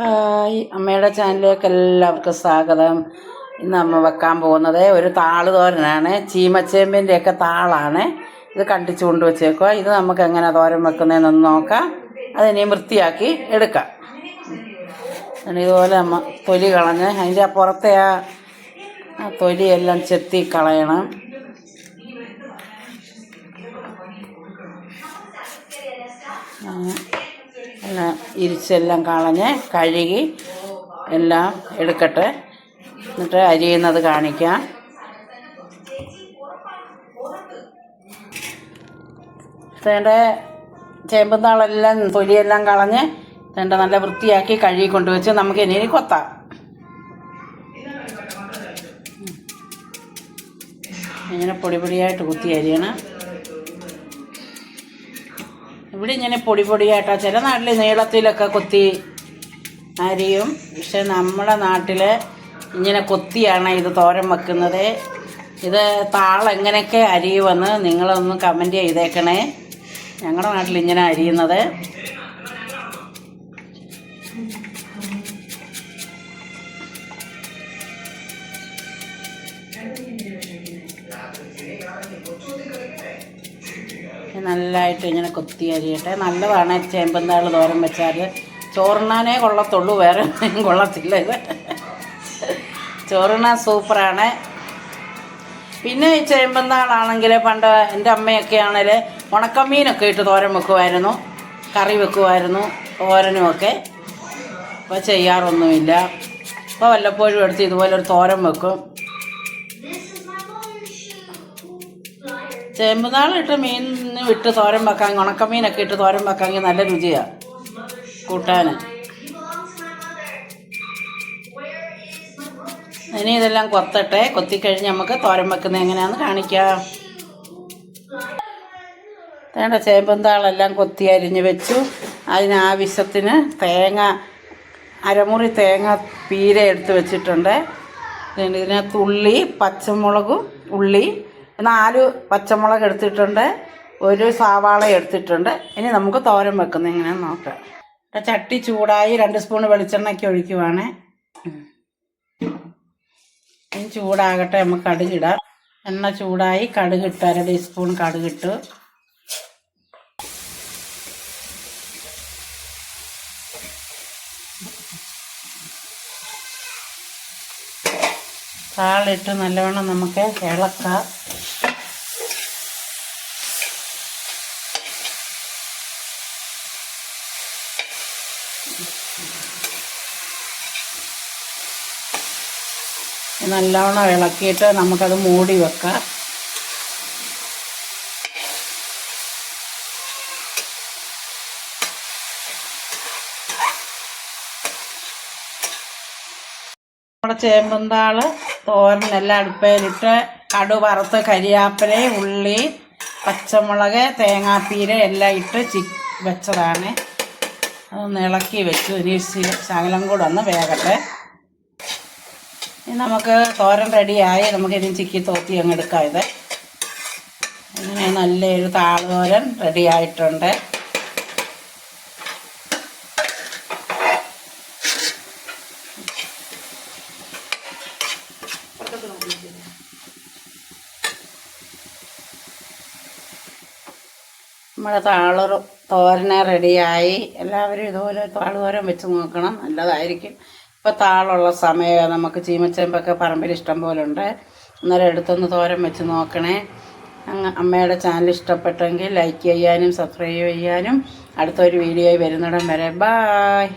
Hi. അമ്മയുടെ ചാനലിലേക്ക് എല്ലാവർക്കും സ്വാഗതം. ഇന്ന് അമ്മ വെക്കാൻ പോകുന്നത് ഒരു താൾ തോരനാണ് ചീമച്ചേമ്പിന്റെയൊക്കെ താളാണ്. ഇത് കണ്ടിച്ചു കൊണ്ട് വെച്ചേക്കുക ഇത് നമുക്ക് എങ്ങനെ തോരൻ വെക്കുന്നതെന്നൊന്ന് നോക്കാം. അതിനെ വൃത്തിയാക്കി എടുക്കാം. ഇതുപോലെ അമ്മ തൊലി കളഞ്ഞ് അതിന്റെ ആ പുറത്തെ ആ തൊലിയെല്ലാം ചെത്തി കളയണം. എല്ലാം ഇരിച്ചെല്ലാം കളഞ്ഞ് കഴുകി എല്ലാം എടുക്കട്ടെ. എന്നിട്ട് അരിയുന്നത് കാണിക്കാം. തേണ്ട ചേമ്പന്താളെല്ലാം തൊലിയെല്ലാം കളഞ്ഞ് തേണ്ട നല്ല വൃത്തിയാക്കി കഴുകി കൊണ്ടുവച്ച് നമുക്ക് ഇനി കൊത്താം. ഇങ്ങനെ പൊടി പൊടിയായിട്ട് കുത്തി അരിയണം. ഇവിടെ ഇങ്ങനെ പൊടി പൊടിയായിട്ടാ. ചില നാട്ടിൽ നീളത്തിലൊക്കെ കൊത്തി അരിയും പക്ഷെ നമ്മുടെ നാട്ടിൽ ഇങ്ങനെ കൊത്തിയാണ് ഇത് തോരൻ വെക്കുന്നത്. ഇത് താളെങ്ങനെയൊക്കെ അരിയുമെന്ന് നിങ്ങളൊന്ന് കമന്റ് ചെയ്തേക്കണേ. ഞങ്ങളുടെ നാട്ടിൽ ഇങ്ങനെ അരിയുന്നത്. നല്ലതായിട്ട് ഇങ്ങനെ കൊത്തി അരിയട്ടെ. നല്ലതാണ് ചേമ്പന്താൾ തോരൻ വെച്ചാൽ ചോറുണ്ണാനേ കൊള്ളത്തുള്ളൂ വേറെ കൊള്ളത്തില്ല ഇത്. ചോറുണ്ണാൻ സൂപ്പറാണ്. പിന്നെ ഈ ചേമ്പന്താളാണെങ്കിൽ പണ്ട് എന്റെ അമ്മയൊക്കെ ആണെങ്കിൽ ഉണക്കമീനൊക്കെ ഇട്ട് തോരൻ വെക്കുമായിരുന്നു കറി വെക്കുമായിരുന്നു തോരനുമൊക്കെ. ഇപ്പോൾ ചെയ്യാറൊന്നുമില്ല. ഇപ്പോൾ വല്ലപ്പോഴും എടുത്ത് ഇതുപോലെ ഒരു തോരൻ വെക്കും. ചേമ്പുനാളിട്ട് മീൻ വിട്ട് തോരൻ വെക്കാൻ ഉണക്കമീനൊക്കെ ഇട്ട് തോരൻ വെക്കാമെങ്കിൽ നല്ല രുചിയാണ് കൂട്ടാൻ ഇനി ഇതെല്ലാം കൊത്തട്ടെ കൊത്തിക്കഴിഞ്ഞ് നമുക്ക് തോരൻ വെക്കുന്നത് എങ്ങനെയാണെന്ന് കാണിക്കാം. വേണ്ട ചേമ്പന്താളെല്ലാം കൊത്തി അരിഞ്ഞ് വെച്ചു. അതിനാവശ്യത്തിന് തേങ്ങ അരമുറി തേങ്ങ പീര എടുത്ത് വെച്ചിട്ടുണ്ട്. ഇതിനകത്ത് ഉള്ളി പച്ചമുളകും ഉള്ളി നാല് പച്ചമുളക് എടുത്തിട്ടുണ്ട്. ഒരു സവാള എടുത്തിട്ടുണ്ട്. ഇനി നമുക്ക് തോരൻ വെക്കുന്നത് എങ്ങനെയാണെന്ന് നോക്കാം. ചട്ടി ചൂടായി രണ്ട് സ്പൂൺ വെളിച്ചെണ്ണയ്ക്ക് ഒഴിക്കുവാണേ. ഇനി ചൂടാകട്ടെ നമുക്ക് കടുകിടാം. എണ്ണ ചൂടായി കടുകിട്ട് അര ടീസ്പൂൺ കടുകിട്ടു താളിട്ട് നല്ലവണ്ണം നമുക്ക് ഇളക്കാം. നല്ലവണ്ണം ഇളക്കിയിട്ട് നമുക്കത് മൂടി വെക്കാം. നമ്മുടെ ചേമ്പന്താൾ തോരനെല്ലാം അടുപ്പയിലിട്ട് കടു വറുത്ത് കരിയാപ്പില ഉള്ളി പച്ചമുളക് തേങ്ങാപ്പീര എല്ലാം ഇട്ട് ചി വെച്ചതാണ്. അതൊന്ന് ഇളക്കി വെച്ചു. ഇനി ശകലം കൂടെ ഒന്ന് വേകട്ടെ. നമുക്ക് തോരൻ റെഡിയായി. നമുക്ക് ഇനി ചിക്കി തോത്തി അങ്ങ് എടുക്കാം ഇത്. ഇങ്ങനെ നല്ലൊരു താളോരൻ റെഡി ആയിട്ടുണ്ട് നമ്മുടെ താളർ തോരനെ റെഡിയായി. എല്ലാവരും ഇതുപോലെ താളുതോരം വെച്ച് നോക്കണം. നല്ലതായിരിക്കും. ഇപ്പോൾ താളുള്ള സമയം നമുക്ക് ചീമച്ചേമ്പൊക്കെ പറമ്പിൽ ഇഷ്ടം പോലെ ഉണ്ട്. അന്നേരം എടുത്തൊന്ന് തോരൻ വെച്ച് നോക്കണേ. അമ്മയുടെ ചാനൽ ഇഷ്ടപ്പെട്ടെങ്കിൽ ലൈക്ക് ചെയ്യാനും സബ്സ്ക്രൈബ് ചെയ്യാനും. അടുത്തൊരു വീഡിയോ വരുന്നിടം വരെ. ബായ്